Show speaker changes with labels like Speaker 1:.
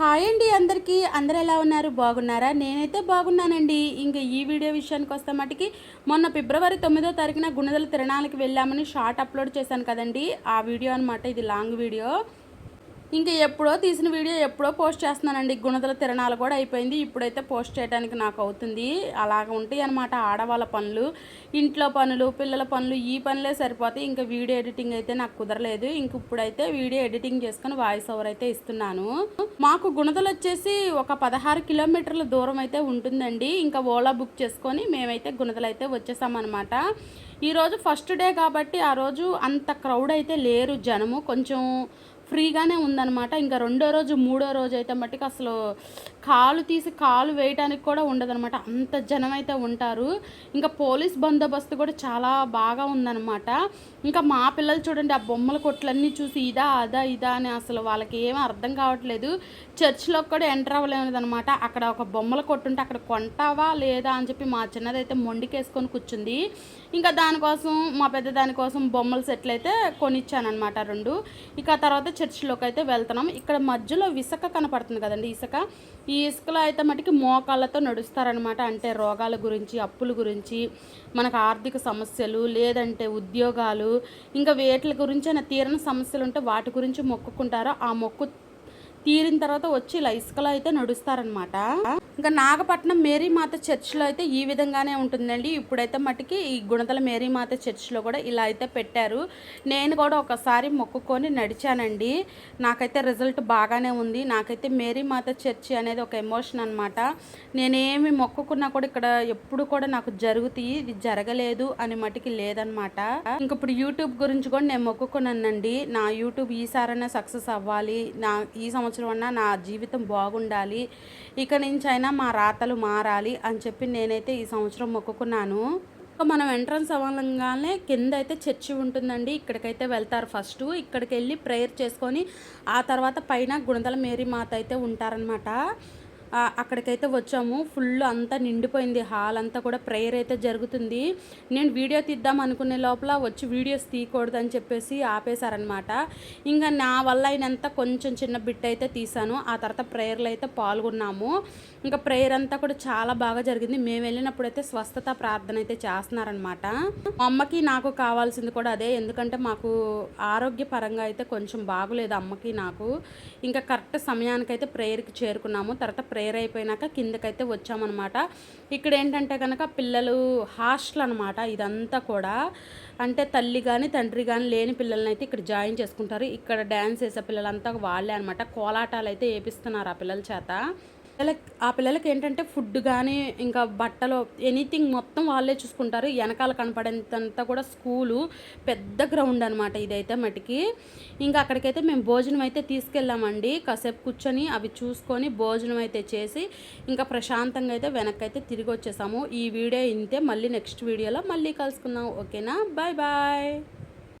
Speaker 1: Hi అండి అందరికీ. అందరు ఎలా ఉన్నారు? బాగున్నారా? నేనైతే బాగున్నానండి. ఇంకా ఈ వీడియో విషయానికి వస్తే మటుకి మొన్న ఫిబ్రవరి తొమ్మిదో తారీఖున గుణదల తిరణాలకి వెళ్ళామని షార్ట్ అప్లోడ్ చేశాను కదండి. ఆ వీడియో అనమాట ఇది లాంగ్ వీడియో. ఇంకా ఎప్పుడో తీసిన వీడియో ఎప్పుడో పోస్ట్ చేస్తున్నానండి. గుణదల తిరణాలు కూడా అయిపోయింది. ఇప్పుడైతే పోస్ట్ చేయడానికి నాకు అవుతుంది. అలాగ ఉంటాయి అనమాట ఆడవాళ్ళ పనులు ఇంట్లో పనులు పిల్లల పనులు. ఈ పనులే సరిపోతాయి. ఇంకా వీడియో ఎడిటింగ్ అయితే నాకు కుదరలేదు. ఇంక ఇప్పుడైతే వీడియో ఎడిటింగ్ చేసుకుని వాయిస్ ఓవర్ అయితే ఇస్తున్నాను. మాకు గుణదలు వచ్చేసి ఒక పదహారు కిలోమీటర్ల దూరం అయితే ఉంటుందండి. ఇంకా ఓలా బుక్ చేసుకొని మేమైతే గుణదలు అయితే వచ్చేసామన్నమాట. ఈరోజు ఫస్ట్ డే కాబట్టి ఆ రోజు అంత క్రౌడ్ అయితే లేరు జనము. కొంచెం ఫ్రీగానే ఉందన్నమాట. ఇంకా రెండో రోజు మూడో రోజు అయితే మట్టుకు అసలు కాలు తీసి కాలు వేయటానికి కూడా ఉండదన్నమాట. అంత జనం అయితే ఉంటారు. ఇంకా పోలీస్ బందోబస్తు కూడా చాలా బాగా ఉందన్నమాట. ఇంకా మా పిల్లలు చూడండి ఆ బొమ్మల కొట్లన్నీ చూసి ఇదా అదా ఇదా అని అసలు వాళ్ళకి ఏమీ అర్థం కావట్లేదు. చర్చ్లో కూడా ఎంటర్ అవ్వలేదనమాట అక్కడ ఒక బొమ్మల కొట్టుంటే అక్కడ కొంటావా లేదా అని చెప్పి మా చిన్నదైతే మొండికేసుకొని కూర్చుంది. ఇంకా దానికోసం మా పెద్ద దానికోసం బొమ్మల సెట్లు అయితే కొనిచ్చానమాట రెండు. ఇక తర్వాత చర్చిలోకి అయితే వెళ్తున్నాం. ఇక్కడ మధ్యలో ఇసుక కనపడుతుంది కదండి ఇసుక. ఈ ఇసుకలో అయితే మటుకి మోకాళ్ళతో నడుస్తారనమాట అంటే రోగాల గురించి అప్పుల గురించి మనకు ఆర్థిక సమస్యలు లేదంటే ఉద్యోగాలు ఇంకా వేట్ల గురించి అయినా తీరని సమస్యలు ఉంటే వాటి గురించి మొక్కుకుంటారో? ఆ మొక్కు తీరిన తర్వాత వచ్చి ఇలా ఇసుకలో అయితే నడుస్తారనమాట ఇంకా నాగపట్నం మేరీమాత చర్చ్లో అయితే ఈ విధంగానే ఉంటుందండి. ఇప్పుడైతే మట్టుకి ఈ గుణతల మేరీమాత చర్చ్లో కూడా ఇలా అయితే పెట్టారు. నేను కూడా ఒకసారి మొక్కుకొని నడిచానండి. నాకైతే రిజల్ట్ బాగానే ఉంది. నాకైతే మేరీమాత చర్చి అనేది ఒక ఎమోషన్ అనమాట నేనేమి మొక్కుకున్నా కూడా ఇక్కడ ఎప్పుడు కూడా నాకు జరుగుతాయి ఇది జరగలేదు అని మటుకి లేదనమాట ఇంక ఇప్పుడు యూట్యూబ్ గురించి కూడా నేను మొక్కుకున్నానండి. నా యూట్యూబ్ ఈసారైనా సక్సెస్ అవ్వాలి. నా ఈ సంవత్సరం అన్నా నా జీవితం బాగుండాలి. ఇక నుంచి అయినా మా రాతలు మారాలి అని చెప్పి నేనైతే ఈ సంవత్సరం మొక్కుకున్నాను. మనం ఎంట్రన్స్ అవ్వగానే కింద అయితే చర్చి ఉంటుందండి. ఇక్కడికైతే వెళ్తారు ఫస్ట్. ఇక్కడికి వెళ్ళి ప్రేయర్ చేసుకొని ఆ తర్వాత పైన గుణదల మేరీ మాత అయితే ఉంటారనమాట అక్కడికైతే వచ్చాము. ఫుల్ అంతా నిండిపోయింది. హాల్ అంతా కూడా ప్రేయర్ అయితే జరుగుతుంది. నేను వీడియో తీద్దాం అనుకునే లోపల వచ్చి వీడియోస్ తీయకూడదు అని చెప్పేసి ఆపేశారనమాట ఇంకా నా వల్ల అయినంత కొంచెం చిన్న బిట్ అయితే తీశాను. ఆ తర్వాత ప్రేయర్లు అయితే పాల్గొన్నాము. ఇంకా ప్రేయర్ అంతా కూడా చాలా బాగా జరిగింది. మేము వెళ్ళినప్పుడు అయితే స్వస్థత ప్రార్థన అయితే చేస్తున్నారనమాట మా అమ్మకి నాకు కావాల్సింది కూడా అదే. ఎందుకంటే మాకు ఆరోగ్యపరంగా అయితే కొంచెం బాగులేదు అమ్మకి నాకు. ఇంకా కరెక్ట్ సమయానికైతే ప్రేయర్కి చేరుకున్నాము. తర్వాత ప్రేయర్ అయిపోయినాక కిందకైతే వచ్చామన్నమాట. ఇక్కడ ఏంటంటే కనుక పిల్లలు హాస్టల్ అనమాట ఇదంతా కూడా. అంటే తల్లి కానీ తండ్రి కానీ లేని పిల్లల్ని అయితే ఇక్కడ జాయిన్ చేసుకుంటారు. ఇక్కడ డ్యాన్స్ వేసే పిల్లలంతా వాళ్ళే అనమాట కోలాటాలు అయితే వేపిస్తున్నారు ఆ పిల్లల చేత. పిల్లలకి ఆ పిల్లలకి ఏంటంటే ఫుడ్ కానీ ఇంకా బట్టలు ఎనీథింగ్ మొత్తం వాళ్ళే చూసుకుంటారు. వెనకాల కనపడేంతంతా కూడా స్కూలు పెద్ద గ్రౌండ్ అనమాట ఇదైతే మటుకి. ఇంకా అక్కడికైతే మేము భోజనం అయితే తీసుకెళ్ళామండి. కాసేపు కూర్చొని అవి చూసుకొని భోజనం అయితే చేసి ఇంకా ప్రశాంతంగా అయితే వెనక్కి అయితే తిరిగి వచ్చేసాము ఈ వీడియో ఇంతే. మళ్ళీ నెక్స్ట్ వీడియోలో మళ్ళీ కలుసుకుందాం. ఓకేనా? Bye bye.